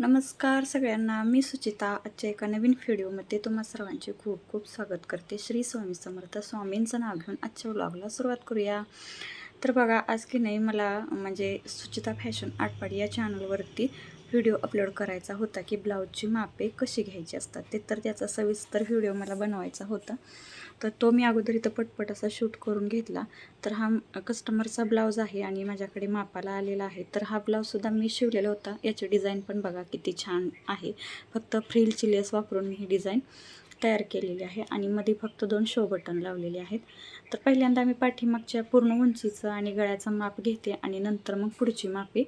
नमस्कार सगळ्यांना मी सुचिता आजच्या एका नवीन व्हिडिओमध्ये तुम्हा सर्वांचे खूप खूप स्वागत करते. श्री स्वामी समर्थ स्वामींचं नाव घेऊन आजच्या व्लॉगला सुरुवात करूया. तर बघा आज की नाही मला म्हणजे सुचिता फॅशन आटपाडी या चॅनलवरती व्हिडिओ अपलोड करायचा होता की ब्लाऊजची मापे कशी घ्यायची असतात ते तर त्याचा सविस्तर व्हिडिओ मला बनवायचा होता. तर तो मी अगोदर इथं पटपट असा शूट करून घेतला. तर हा कस्टमरचा ब्लाऊज आहे आणि माझ्याकडे मापाला आलेला आहे. तर हा ब्लाऊजसुद्धा मी शिवलेला होता. याची डिझाईन पण बघा किती छान आहे. फक्त फ्रिल लेस वापरून मी ही डिझाईन तयार केलेली आहे आणि मध्ये फक्त दोन शो बटन लावलेले आहेत. तर पहिल्यांदा मी पाठीमागच्या पूर्ण उंचीचं आणि गळ्याचं माप घेते आणि नंतर मग पुढची मापे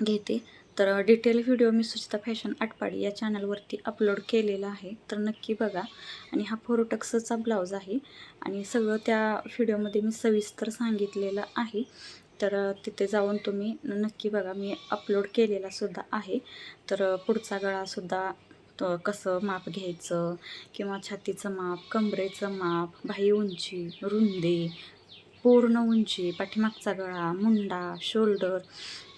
घेते. तर डिटेल व्हिडिओ मी सुचिता फॅशन आटपाडी या चॅनलवरती अपलोड केलेला आहे. तर नक्की बघा. आणि हा फोरोटक्सचा ब्लाऊज आहे. आणि सगळं त्या व्हिडिओमध्ये मी सविस्तर सांगितलेलं आहे. तर तिथे जाऊन तुम्ही नक्की बघा. मी अपलोड केलेला सुद्धा आहे. तर पुढचा गळासुद्धा कसं माप घ्यायचं किंवा छातीचं माप कमरेचं माप बाही उंची रुंदी पूर्ण उंची पाठीमागचा गळा मुंडा शोल्डर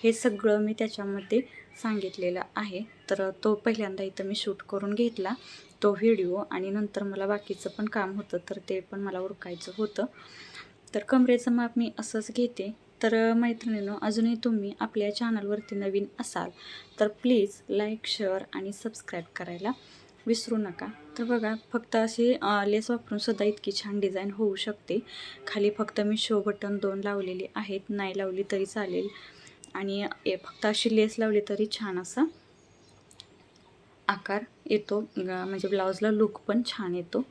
हे सगळं मी त्याच्यामध्ये सांगितलेलं आहे. तर तो पहिल्यांदा इथं मी शूट करून घेतला तो व्हिडिओ आणि नंतर मला बाकीचं पण काम होतं तर ते पण मला उरकायचं होतं. तर कमरेचं माप मी असंच घेते. तर मैत्रिणीनो अजूनही तुम्ही आपल्या चॅनलवरती नवीन असाल तर प्लीज लाईक शेअर आणि सबस्क्राईब करायला विसरू नका. तर बघा फक्त अशी लेस वापरून सुद्धा इतकी छान डिझाईन होऊ शकते. खाली फक्त मी शो बटन दोन लावलेली आहेत. नाही लावली तरी चालेल. आणि ए फक्त अशी लेस लावली तरी छान असा आकार येतो. म्हणजे ब्लाऊजला लुक पण छान येतो.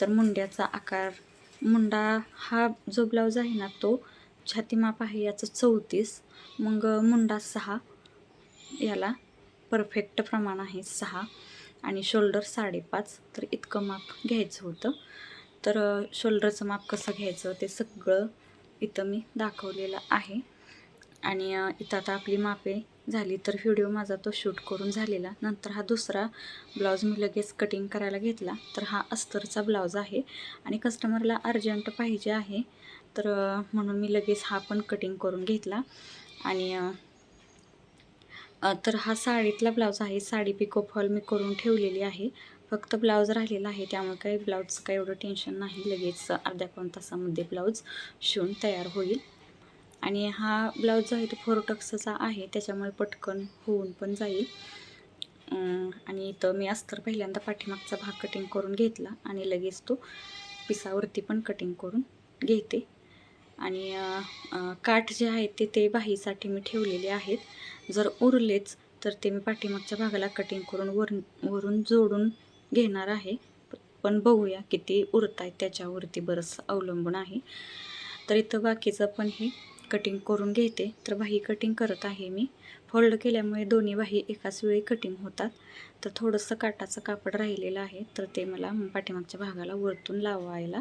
तर मुंड्याचा आकार मुंडा हा जो ब्लाऊज आहे ना तो छातीमाप आहे याचं चौतीस. मग मुंडा सहा याला परफेक्ट प्रमाण आहे सहा आणि शोल्डर साडेपाच. तर इतकं माप घ्यायचं होतं. तर शोल्डरचं माप कसं घ्यायचं ते सगळं इथं मी दाखवलेलं आहे. आणि इथं आता आपली मापे झाली तर व्हिडिओ माझा तो शूट करून झालेला. नंतर हा दुसरा ब्लाऊज मी लगेच कटिंग करायला घेतला. तर हा अस्तरचा ब्लाऊज आहे आणि कस्टमरला अर्जंट पाहिजे आहे. तर म्हणून मी लगेच हा पण कटिंग करून घेतला. आणि तर हा साडीतला ब्लाऊज आहे. साडी पिको फॉल मी करून ठेवलेली आहे. फक्त ब्लाऊज राहिलेला आहे. त्यामुळे काही ब्लाऊजचं काही एवढं टेन्शन नाही. लगेच अर्ध्या पाऊन तासामध्ये ब्लाऊज शिवून तयार होईल. आणि हा ब्लाऊज जो आहे तो फोरोटक्सचा आहे त्याच्यामुळे पटकन होऊन पण जाईल. आणि इथं मी अस्तर पहिल्यांदा पाठीमागचा भाग कटिंग करून घेतला आणि लगेच तो पिसावरती पण कटिंग करून घेते. आणि काठ जे आहेत ते ते बाहीसाठी मी ठेवलेले आहेत. जर उरलेच तर ते मी पाठीमागच्या भागाला कटिंग करून वर वरून जोडून घेणार आहे. पण बघूया किती उरत आहेत त्याच्यावरती बरंच अवलंबून आहे. तर इथं बाकीचं पण हे कटिंग करून घेते तर बाही कटिंग करत आहे मी. फोल्ड केल्यामुळे दोन्ही बाही एकाच वेळी कटिंग होतात. तर थोडंसं काटाचं कापड राहिलेलं आहे तर ते मला पाठीमागच्या भागाला वरतून लावायला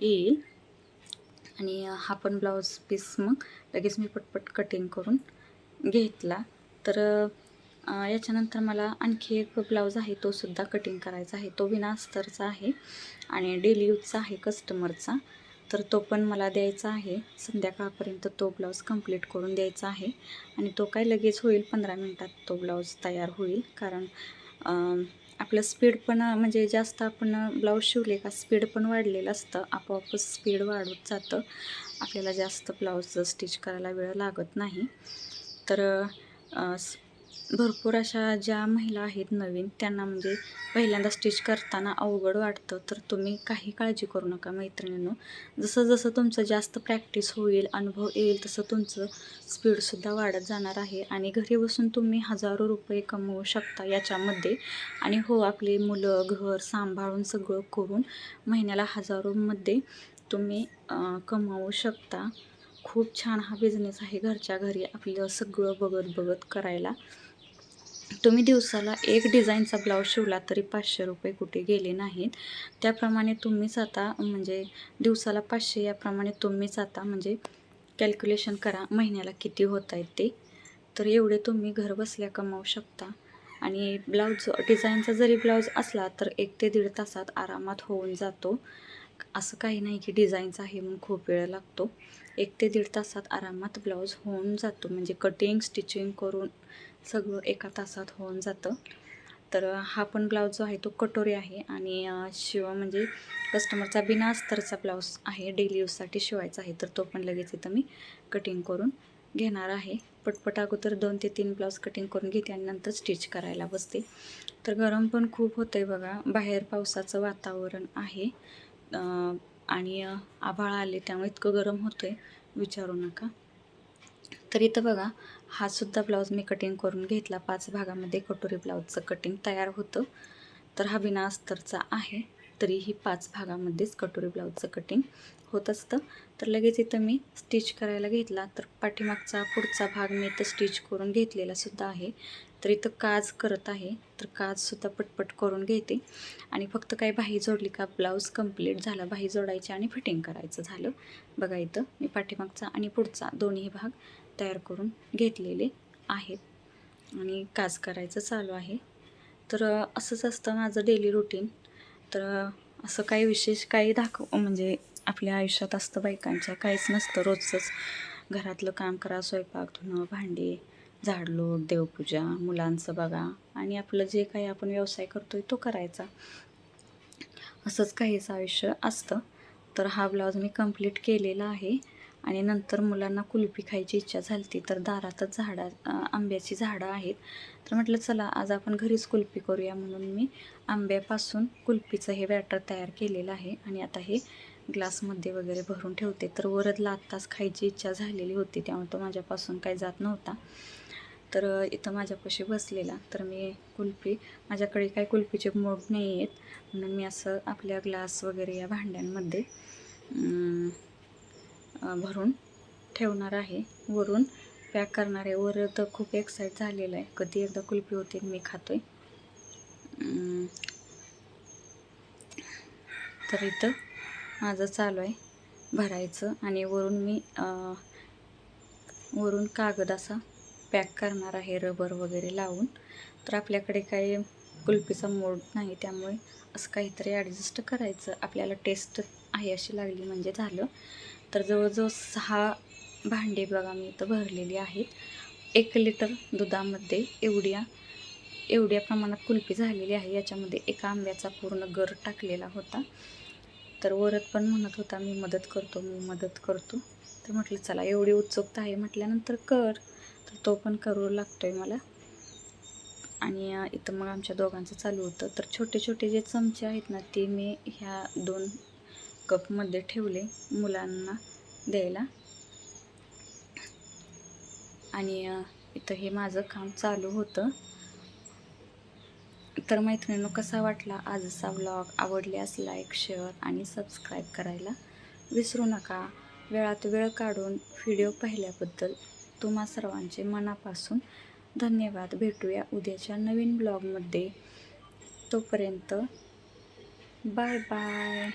येईल. आणि हा पण ब्लाऊज पीस मग लगेच मी पटपट कटिंग करून घेतला. तर याच्यानंतर मला आणखी एक ब्लाऊज आहे तो सुद्धा कटिंग करायचा आहे. तो विना अस्तरचा आहे आणि डेली यूजचा आहे कस्टमरचा तर तो पण मला द्यायचा आहे. संध्याकाळपर्यंत तो ब्लाऊज कंप्लीट करून द्यायचा आहे. आणि तो काय लगेच होईल पंधरा मिनटात तो ब्लाऊज तयार होईल. कारण आपलं स्पीड पण म्हणजे जास्त आपण ब्लाऊज शिवले का स्पीड पण वाढलेलं असतं. आपोआपच स्पीड वाढत जातं. आपल्याला जास्त ब्लाऊज स्टिच करायला वेळ लागत नाही. तर भरपूर अशा ज्या महिला आहेत नवीन त्यांना म्हणजे पहिल्यांदा स्टिच करताना अवघड वाटतं. तर तुम्ही काही काळजी करू नका मैत्रिणींनो. जसं जसं तुमचं जास्त प्रॅक्टिस होईल अनुभव येईल तसं तुमचं स्पीडसुद्धा वाढत जाणार आहे. आणि घरी बसून तुम्ही हजारो रुपये कमवू शकता याच्यामध्ये. आणि हो आपली मुलं घर सांभाळून सगळं करून महिन्याला हजारोमध्ये तुम्ही कमवू शकता. खूप छान हा बिझनेस आहे घरच्या घरी आपलं सगळं बघत बघत करायला. तुम्ही दिवसाला एक डिझाईनचा ब्लाऊज शिवला तरी पाचशे रुपये कुठे गेले नाहीत. त्याप्रमाणे तुम्हीच आता म्हणजे दिवसाला पाचशे याप्रमाणे तुम्हीच आता म्हणजे कॅल्क्युलेशन करा महिन्याला किती होत आहेत ते. तर एवढे तुम्ही घर बसल्या कमावू शकता. आणि ब्लाऊज डिझाईनचा जरी ब्लाऊज असला तर एक ते दीड तासात आरामात होऊन जातो. असं काही नाही की डिझाईनचा आहे म्हणून खूप वेळ लागतो. एक ते दीड तासात आरामात ब्लाऊज होऊन जातो. म्हणजे कटिंग स्टिचिंग करून सगळं एका तासात होऊन जातं. तर हा पण ब्लाऊज जो आहे तो कटोरी आहे आणि शिव म्हणजे कस्टमरचा बिना अस्तरचा ब्लाऊज आहे. डेली यूजसाठी शिवायचा आहे. तर तो पण लगेच इथं मी कटिंग करून घेणार आहे. पटपट अगोदर दोन ते तीन ब्लाऊज कटिंग करून घेते आणि नंतर स्टिच करायला बसते. तर गरम पण खूप होतं आहे बघा. बाहेर पावसाचं वातावरण आहे. आणि आभाळ आले त्यामुळे इतकं गरम होतं आहे विचारू नका. तर इथं बघा हा सुद्धा ब्लाऊज मी कटिंग करून घेतला. पाच भागामध्ये कटोरी ब्लाऊजचं कटिंग तयार होतं. तर हा विना अस्तरचा आहे. तरीही पाच भागामध्येच कटोरी ब्लाऊजचं कटिंग होत असतं. तर लगेच इथं मी स्टिच करायला घेतला. तर पाठीमागचा पुढचा भाग मी इथं स्टिच करून घेतलेला सुद्धा आहे. तर इथं काज करत आहे. तर काजसुद्धा पटपट करून घेते. आणि फक्त काही बाही जोडली का ब्लाऊज कंप्लीट झाला. बाही जोडायची आणि फिटिंग करायचं झालं. बघा इथं मी पाठीमागचा आणि पुढचा दोन्ही भाग तयार करून घेतलेले आहेत. आणि काज करायचं चालू आहे. तर असंच असतं माझं डेली रुटीन तर असं काही विशेष काही दाखव म्हणजे आपल्या आयुष्यात असतं बायकांच्या काहीच नसतं रोजचंच. घरातलं काम करा स्वयंपाक धुणं भांडी झाडलोट देवपूजा मुलांचं बघा. आणि आपलं जे काही आपण व्यवसाय करतोय तो करायचा. असंच काहीच आयुष्य असतं. तर हा ब्लाऊज मी कंप्लीट केलेला आहे. आणि नंतर मुलांना कुल्फी खायची इच्छा झाली तर दारातच झाडा आंब्याची झाडं आहेत. तर म्हटलं चला आज आपण घरीच कुल्फी करूया. म्हणून मी आंब्यापासून कुल्फीचं हे बॅटर तयार केलेलं आहे आणि आता हे ग्लासमध्ये वगैरे भरून ठेवते. तर वरदला आत्ताच खायची इच्छा झालेली होती त्यामुळे तो माझ्यापासून काही जात नव्हता. तर इथं माझ्यापाशी बसलेला. तर मी कुल्फी माझ्याकडे काही कुल्फीचे मोड नाही आहेत. म्हणून मी असं आपल्या ग्लास वगैरे या भांड्यांमध्ये भरून ठेवणार आहे. वरून पॅक करणार आहे. वर तर खूप एक्साईट झालेलं आहे. कधी एकदा कुल्फी होते मी खातो आहे तर इथं माझं चालू आहे भरायचं आणि वरून मी वरून कागद असा पॅक करणार आहे रबर वगैरे लावून. तर आपल्याकडे काही कुल्फीचा मोड नाही त्यामुळे असं काहीतरी ॲडजस्ट करायचं. आपल्याला टेस्ट आहे अशी लागली म्हणजे झालं. तर जवळजवळ सहा भांडे बघा मी इथं भरलेली आहेत. एक लिटर दुधामध्ये एवढ्या एवढ्या प्रमाणात कुल्फी झालेली आहे. याच्यामध्ये एका आंब्याचा पूर्ण गर टाकलेला होता. तर वरत पण म्हणत होता मी मदत करतो मी मदत करतो. तर म्हटलं चला एवढी उत्सुकता आहे. म्हटल्यानंतर कर. तर तो पण करू लागतो आहे मला. आणि इथं मग आमच्या दोघांचं चालू होतं. तर छोटे छोटे जे चमचे आहेत ना ते मी ह्या दोन कपमध्ये ठेवले मुलांना द्यायला. आणि इथं हे माझं काम चालू होतं. तर मैत्रिणींनो कसा वाटला आजचा व्लॉग आवडल्यास लाईक शेअर आणि सबस्क्राईब करायला विसरू नका. वेळात वेळ काढून व्हिडिओ पाहिल्याबद्दल तुम्हा सर्वांचे मनापासून धन्यवाद. भेटूया उद्याच्या नवीन ब्लॉगमध्ये तोपर्यंत बाय बाय